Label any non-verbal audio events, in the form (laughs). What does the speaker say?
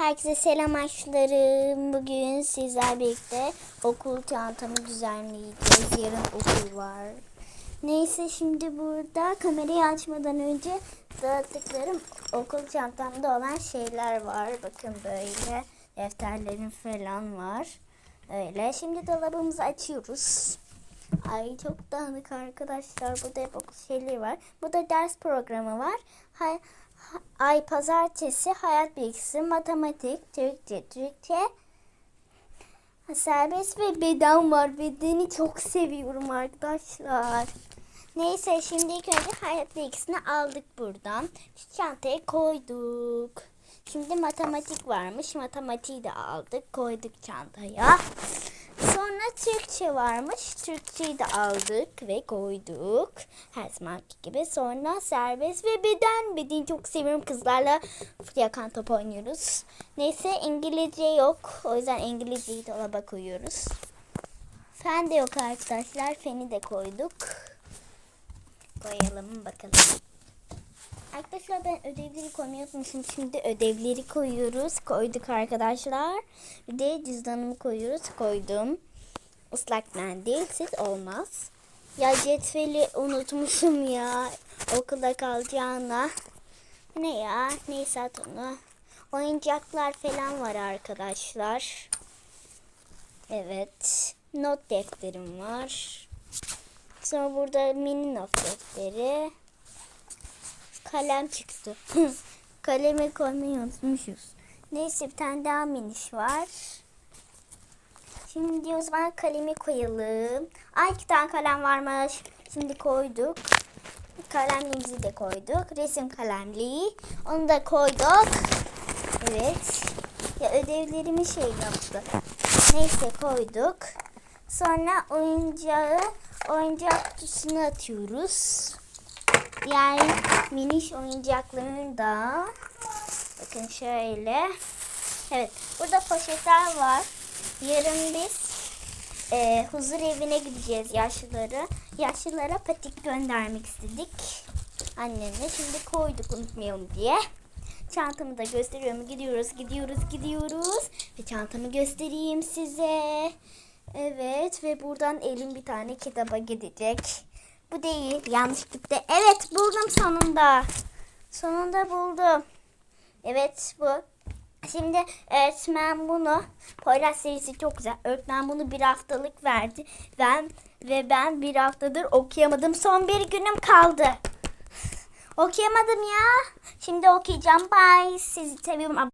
Herkese selam aşklarım. Bugün sizler birlikte okul çantamı düzenleyeceğiz. Yarın okul var. Neyse şimdi burada kamerayı açmadan önce dağıttıklarım okul çantamda olan şeyler var. Bakın böyle defterlerim falan var. Öyle. Şimdi dolabımızı açıyoruz. Ay çok dağınık arkadaşlar. Burada hep okul şeyleri var. Burada ders programı var. Hay, ha- ay pazartesi hayat bilgisi, matematik, Türkçe, Türkçe, serbest ve beden var. Bedeni çok seviyorum arkadaşlar. Neyse şimdi ilk önce hayat bilgisini aldık buradan. Çantaya koyduk. Şimdi matematik varmış. Matematiği de aldık. Koyduk çantaya. Sonra Türkçe varmış. Türkçeyi de aldık ve koyduk. Her zamanki gibi. Sonra serbest ve beden. Bedeni çok seviyorum. Kızlarla yakan top oynuyoruz. Neyse İngilizce yok. O yüzden İngilizceyi dolaba koyuyoruz. Fen de yok arkadaşlar. Feni de koyduk. Koyalım bakalım. Arkadaşlar ben ödevleri koymayı. Şimdi ödevleri koyuyoruz. Koyduk arkadaşlar. Bir de cüzdanımı koyuyoruz. Koydum. Islak mendil. Siz olmaz. Ya cetveli unutmuşum ya. Okulda kalacağına. Ne ya? Neyse at onu. Oyuncaklar falan var arkadaşlar. Evet. Not defterim var. Sonra burada mini not defteri. Kalem çıktı. (laughs) Kalemi koymayı unutmuşuz. Neyse bir tane daha miniş var. Şimdi o zaman kalemi koyalım. Ay iki tane kalem varmış. Şimdi koyduk. Kalemliğimizi de koyduk. Resim kalemliği. Onu da koyduk. Evet. Ya ödevlerimi şey yaptı. Neyse koyduk. Sonra oyuncağı oyuncak kutusuna atıyoruz. Diğer miniş oyuncaklarını da bakın şöyle. Evet burada poşetler var. Yarın biz e, huzur evine gideceğiz yaşlıları. Yaşlılara patik göndermek istedik. Annemle şimdi koyduk unutmayalım diye. Çantamı da gösteriyorum. Gidiyoruz, gidiyoruz, gidiyoruz. Ve çantamı göstereyim size. Evet ve buradan elim bir tane kitaba gidecek. Bu değil. Yanlış gitti. Evet buldum sonunda. Sonunda buldum. Evet bu. Şimdi öğretmen bunu Poyraz serisi çok güzel. Öğretmen bunu bir haftalık verdi. Ben ve ben bir haftadır okuyamadım. Son bir günüm kaldı. Okuyamadım ya. Şimdi okuyacağım. Bye. Sizi seviyorum.